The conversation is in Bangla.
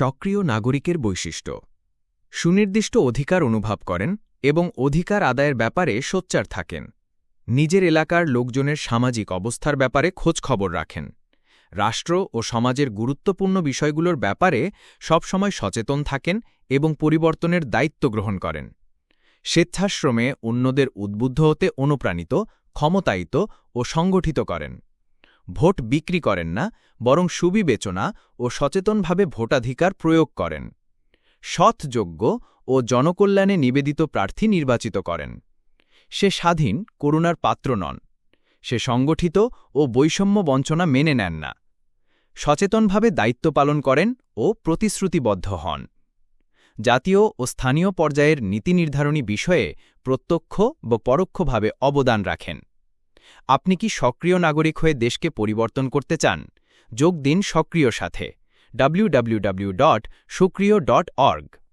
সক্রিয় নাগরিকের বৈশিষ্ট্য। সুনির্দিষ্ট অধিকার অনুভব করেন এবং অধিকার আদায়ের ব্যাপারে সোচ্চার থাকেন। নিজের এলাকার লোকজনের সামাজিক অবস্থার ব্যাপারে খোঁজখবর রাখেন। রাষ্ট্র ও সমাজের গুরুত্বপূর্ণ বিষয়গুলোর ব্যাপারে সবসময় সচেতন থাকেন এবং পরিবর্তনের দায়িত্ব গ্রহণ করেন। স্বেচ্ছাশ্রমে অন্যদের উদ্বুদ্ধ হতে অনুপ্রাণিত, ক্ষমতায়িত ও সংগঠিত করেন। ভোট বিক্রি করেন না, বরং সুবিবেচনা ও সচেতনভাবে ভোটাধিকার প্রয়োগ করেন। সৎযোগ্য ও জনকল্যাণে নিবেদিত প্রার্থী নির্বাচিত করেন। সে স্বাধীন, করুণার পাত্র নন। সে সংগঠিত ও বৈষম্য বঞ্চনা মেনে নেন না। সচেতনভাবে দায়িত্ব পালন করেন ও প্রতিশ্রুতিবদ্ধ হন। জাতীয় ও স্থানীয় পর্যায়ের নীতি নির্ধারণী বিষয়ে প্রত্যক্ষ বা পরোক্ষভাবে অবদান রাখেন। আপনি কি সক্রিয় নাগরিক হয়ে দেশকে পরিবর্তন করতে চান? যোগ দিন সক্রিয় সাথে। www.সক্রিয়.org